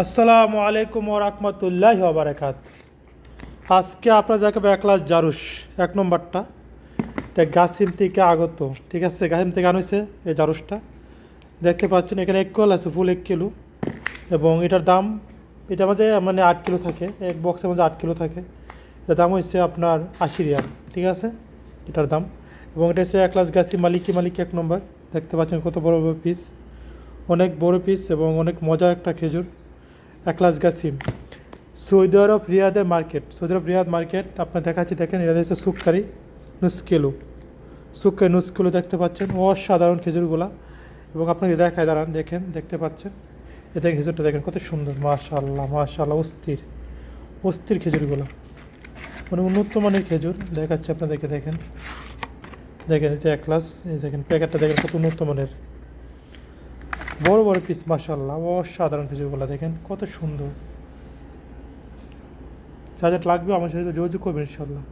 আসসালামু আলাইকুম ও রহমতুল্লাহ বারাকাত আজকে আপনাদের দেখাবো এক ক্লাস জারুস এক নম্বরটা। এটা গাছিম থেকে আগত, ঠিক আছে? গাছিম থেকে আনছে এই জারুসটা দেখতে পাচ্ছেন এখানে এক কল আছে, ফুল এক কিলো। এবং এটার দাম এটা মাঝে মানে আট কিলো থাকে, এক বক্সের মধ্যে আট কিলো থাকে। এটার দাম হচ্ছে আপনার আশি রিয়াল, ঠিক আছে? এটার দাম। এবং এটা হচ্ছে এক ক্লাস গাছি মালিকি মালিকি এক নম্বর। দেখতে পাচ্ছেন কত বড় বড় পিস অনেক বড় পিস এবং অনেক মজার একটা খেজুর। একলাস গাছিম সৌদি আরব রিয়াদের market. Saudi Arab Riyadh market, আপনার দেখাচ্ছি, দেখেন এটা হচ্ছে সুক্কারি নুসকেলু। সুক্কারি নুসকেলু দেখতে পাচ্ছেন, অসাধারণ খেজুরগুলা। এবং আপনাকে দেখায়, দাঁড়ান, দেখেন, দেখতে পাচ্ছেন। এতে খেজুরটা দেখেন, কত সুন্দর মাশাল্লাহ মাশাল্লাহ অস্থির। অস্থির খেজুরগুলো। মানে উন্নত মানের খেজুর, দেখাচ্ছে আপনাদেরকে, দেখেন। দেখেন, এই যে এক ক্লাস এই দেখেন, প্যাকেটটা দেখেন কত উন্নত মানের বড় বড় পিস মাসাল্লাহ অসাধারণ খেজুরগুলো দেখেন, কত সুন্দর। যা যা লাগবে আমার সাথে যোগাযোগ করবেন ইনশাল্লাহ